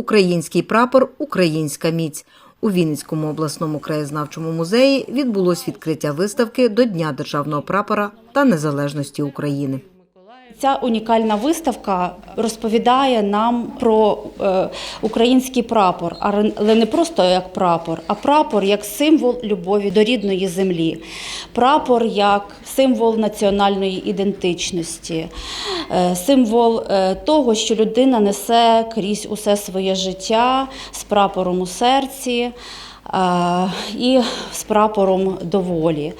Український прапор, українська міць. У Вінницькому обласному краєзнавчому музеї відбулось відкриття виставки до Дня державного прапора та незалежності України. Ця унікальна виставка розповідає нам про е, український прапор, але не просто як прапор, а прапор як символ любові до рідної землі, прапор як символ національної ідентичності, е, символ е, того, що людина несе крізь усе своє життя з прапором у серці і з прапором доволі.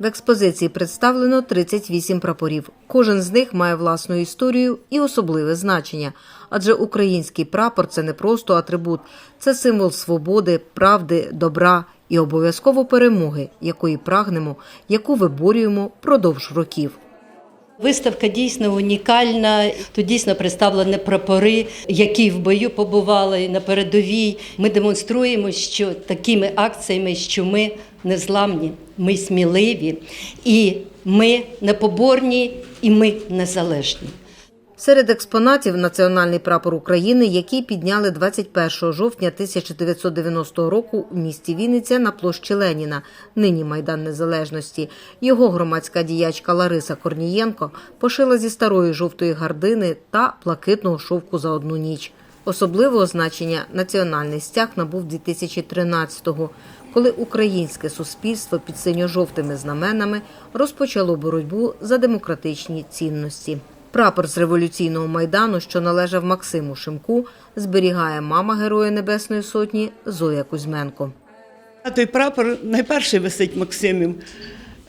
В експозиції представлено 38 прапорів. Кожен з них має власну історію і особливе значення. Адже український прапор це не просто атрибут, це символ свободи, правди, добра і обов'язково перемоги, якої прагнемо, яку виборюємо впродовж років. Виставка дійсно унікальна. Тут дійсно представлені прапори, які в бою побували на передовій. Ми демонструємо, що такими акціями, що ми незламні, ми сміливі, і ми непоборні, і ми незалежні. Серед експонатів національний прапор України, який підняли 21 жовтня 1990 року у місті Вінниця на площі Леніна, нині Майдан Незалежності. Його громадська діячка Лариса Корнієнко пошила зі старої жовтої гардини та блакитного шовку за одну ніч. Особливого значення національний стяг набув 2013-го, коли українське суспільство під синьо-жовтими знаменами розпочало боротьбу за демократичні цінності. Прапор з революційного майдану, що належав Максиму Шимку, зберігає мама Героя Небесної Сотні Зоя Кузьменко. А той прапор найперший висить Максимів.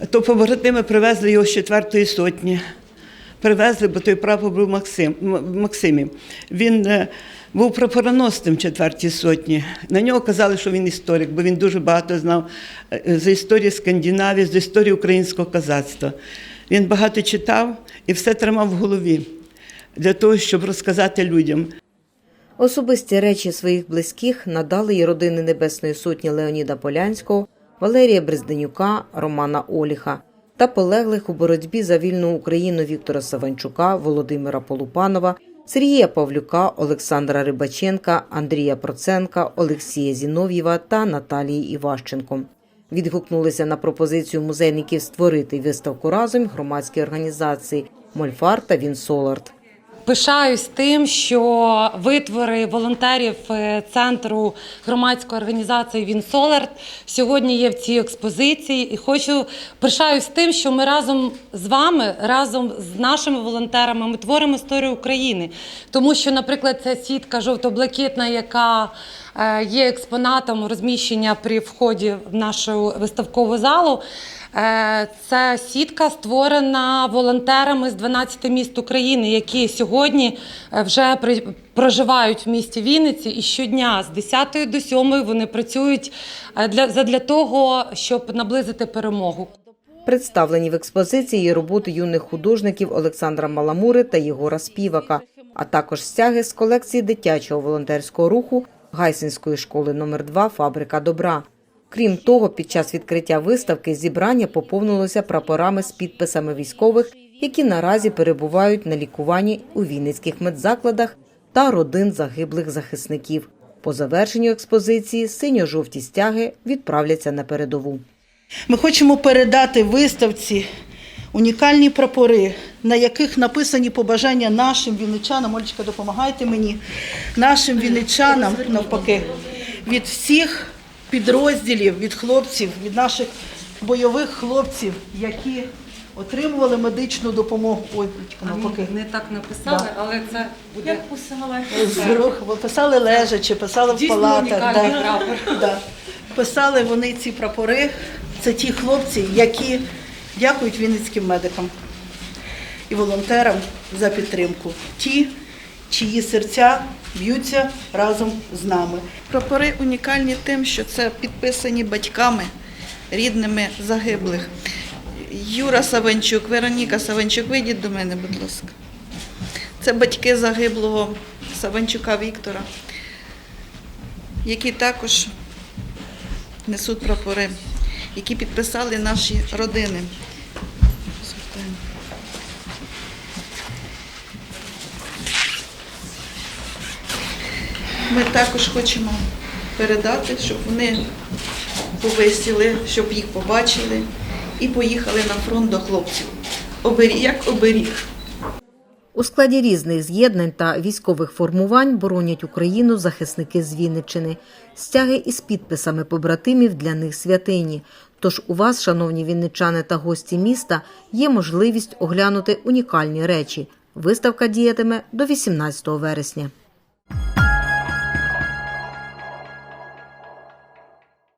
То побратими привезли його з четвертої сотні. Привезли, бо той прапор був Максим, Максимів. Він е, був прапороносцем четвертій сотні. На нього казали, що він історик, бо він дуже багато знав е, з історії Скандинавії, з історії українського козацтва. Він багато читав і все тримав в голові для того, щоб розказати людям. Особисті речі своїх близьких надали й родини Небесної Сотні Леоніда Полянського, Валерія Брезденюка, Романа Оліха та полеглих у боротьбі за вільну Україну Віктора Саванчука, Володимира Полупанова, Сергія Павлюка, Олександра Рибаченка, Андрія Проценка, Олексія Зінов'єва та Наталії Іващенко. Відгукнулися на пропозицію музейників створити виставку разом громадські організації Мольфар та Вінсоларт. Пишаюсь тим, що витвори волонтерів е, центру громадської організації Вінсоларт сьогодні є в цій експозиції. І хочу пишаюсь тим, що ми разом з вами, разом з нашими волонтерами, ми творимо історію України. Тому що, наприклад, ця сітка жовто-блакитна, яка є експонатом розміщення при вході в нашу виставкову залу. Е, Це сітка створена волонтерами з 12 міст України, які сьогодні е, вже проживають в місті Вінниці. І щодня з 10 до 7 вони працюють е, для, задля того, щоб наблизити перемогу. Представлені в експозиції роботи юних художників Олександра Маламури та Єгора Співака, а також стяги з колекції дитячого волонтерського руху Гайсинської школи номер 2 Фабрика добра. Крім того, під час відкриття виставки зібрання поповнилося прапорами з підписами військових, які наразі перебувають на лікуванні у вінницьких медзакладах та родин загиблих захисників. По завершенню експозиції синьо-жовті стяги відправляться на передову. Ми хочемо передати виставці унікальні прапори, на яких написані побажання нашим вінничанам. Олечка, допомагайте мені, нашим вінничанам, навпаки, від всіх підрозділів, від хлопців, від наших бойових хлопців, які отримували медичну допомогу. Ой, навпаки. Не так написали, але це буде З рук, бо писали лежачи, писали в Дійсно палатах. унікальний да. прапор. Да. Писали вони ці прапори. Це ті хлопці, які дякують вінницьким медикам і волонтерам за підтримку. Ті, чиї серця б'ються разом з нами. Прапори унікальні тим, що це підписані батьками, рідними загиблих. Юра Савенчук, Вероніка Савенчук, вийдіть до мене, будь ласка. Це батьки загиблого Савенчука Віктора, які також несуть прапори, які підписали наші родини. Ми також хочемо передати, щоб вони повисіли, щоб їх побачили і поїхали на фронт до хлопців. Як оберіг. У складі різних з'єднань та військових формувань боронять Україну захисники з Вінниччини. Стяги із підписами побратимів для них святині. Тож у вас, шановні вінничани та гості міста, є можливість оглянути унікальні речі. Виставка діятиме до 18 вересня.